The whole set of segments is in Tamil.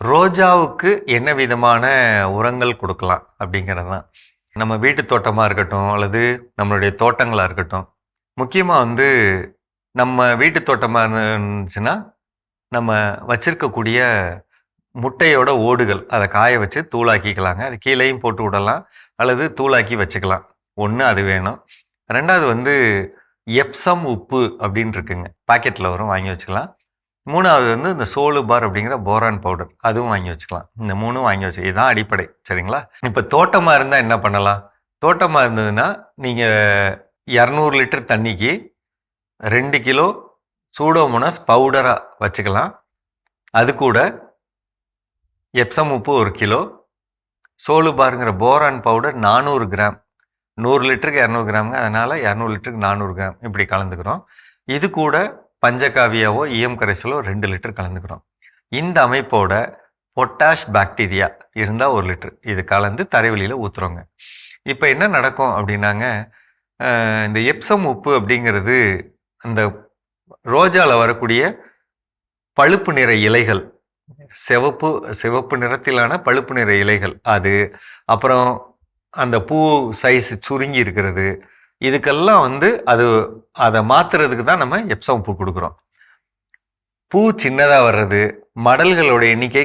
ரோஜாவுக்கு என்ன விதமான உரங்கள் கொடுக்கலாம் அப்படிங்கிறது தான் நம்ம வீட்டு தோட்டமாக இருக்கட்டும் அல்லது நம்மளுடைய தோட்டங்களாக இருக்கட்டும் முக்கியமாக வந்து நம்ம வீட்டு தோட்டமாக இருந்துச்சுன்னா நம்ம வச்சிருக்கக்கூடிய முட்டையோட ஓடுகள் அதை காய வச்சு தூளாக்கிக்கலாங்க. அது கீழேயும் போட்டு விடலாம் அல்லது தூளாக்கி வச்சுக்கலாம். ஒன்று அது வேணும். ரெண்டாவது வந்து எப்சம் உப்பு அப்படின்னு இருக்குங்க. பாக்கெட்டில் வரும் வாங்கி வச்சுக்கலாம். மூணாவது வந்து இந்த சோலு பார் அப்படிங்கிற போரான் பவுடர் அதுவும் வாங்கி வச்சுக்கலாம். இந்த மூணும் வாங்கி வச்சு இதுதான் அடிப்படை சரிங்களா? இப்போ தோட்டமாக இருந்தால் என்ன பண்ணலாம்? தோட்டமாக இருந்ததுன்னா நீங்கள் இரநூறு லிட்டர் தண்ணிக்கு ரெண்டு கிலோ சூடோமோனாஸ் பவுடராக வச்சுக்கலாம். அது கூட எப்சம் உப்பு ஒரு கிலோ சோலு பாருங்கிற போரான் பவுடர் நானூறு கிராம். நூறு லிட்டருக்கு இரநூறு கிராமுங்க அதனால் இரநூறு லிட்டருக்கு நானூறு கிராம். இப்படி கலந்துக்கிறோம். இது கூட பஞ்சகாவியாவோ ஈயம் கரைசலோ ரெண்டு லிட்டர் கலந்துக்கிறோம் இந்த அமைப்போட பொட்டாஷ் பாக்டீரியா இருந்தால் ஒரு லிட்டர். இது கலந்து தரைவெளியில் ஊற்றுறோங்க இப்போ என்ன நடக்கும் அப்படின்னாங்க இந்த எப்சம் உப்பு அப்படிங்கிறது அந்த ரோஜாவில் வரக்கூடிய பழுப்பு நிற இலைகள் சிவப்பு சிவப்பு நிறத்திலான பழுப்பு நிற இலைகள் அது அப்புறம் அந்த பூ சைஸ் சுருங்கி இருக்கிறது இதுக்கெல்லாம் வந்து அது அதை மாற்றுறதுக்கு தான் நம்ம எப்சம் பூ கொடுக்குறோம். பூ சின்னதாக வர்றது மடல்களோட எண்ணிக்கை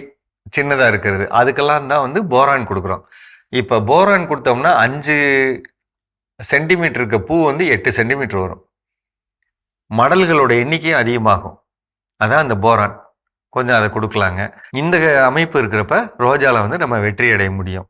சின்னதாக இருக்கிறது அதுக்கெல்லாம் தான் வந்து போரான் கொடுக்குறோம். இப்போ போரான் கொடுத்தோம்னா அஞ்சு சென்டிமீட்டருக்கு பூ வந்து எட்டு சென்டிமீட்டர் வரும். மடல்களோட எண்ணிக்கையும் அதிகமாகும். அதான் அந்த போரான் கொஞ்சம் அதை கொடுக்கலாங்க. இந்த அமைப்பு இருக்கிறப்ப ரோஜாவில் வந்து நம்ம வெற்றி அடைய முடியும்.